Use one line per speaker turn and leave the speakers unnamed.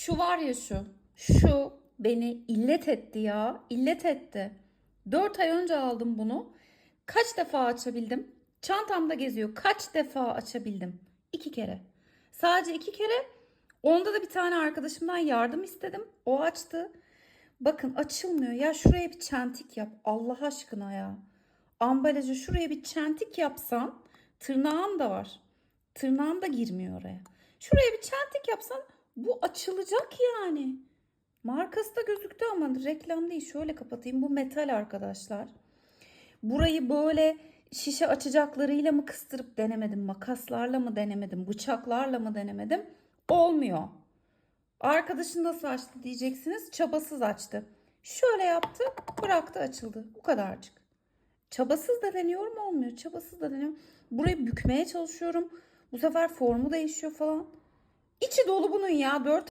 Şu var ya şu. Şu beni illet etti ya. İllet etti. 4 ay önce aldım bunu. Kaç defa açabildim? Çantamda geziyor. Kaç defa açabildim? İki kere. Sadece iki kere. Onda da bir tane arkadaşımdan yardım istedim. O açtı. Bakın açılmıyor. Ya şuraya bir çentik yap. Allah aşkına ya. Ambalajı şuraya bir çentik yapsan tırnağım da var. Tırnağım da girmiyor oraya. Şuraya bir çentik yapsan bu açılacak yani. Markası da gözüktü ama reklam değil. Şöyle kapatayım. Bu metal arkadaşlar. Burayı böyle şişe açacaklarıyla mı kıstırıp denemedim? Makaslarla mı denemedim? Bıçaklarla mı denemedim? Olmuyor. Arkadaşın nasıl açtı diyeceksiniz. Çabasız açtı. Şöyle yaptı, bıraktı açıldı. Bu kadarcık. Çabasız da deniyorum olmuyor. Çabasız da deniyorum. Burayı bükmeye çalışıyorum. Bu sefer formu değişiyor falan. İçi dolu bunun ya. 4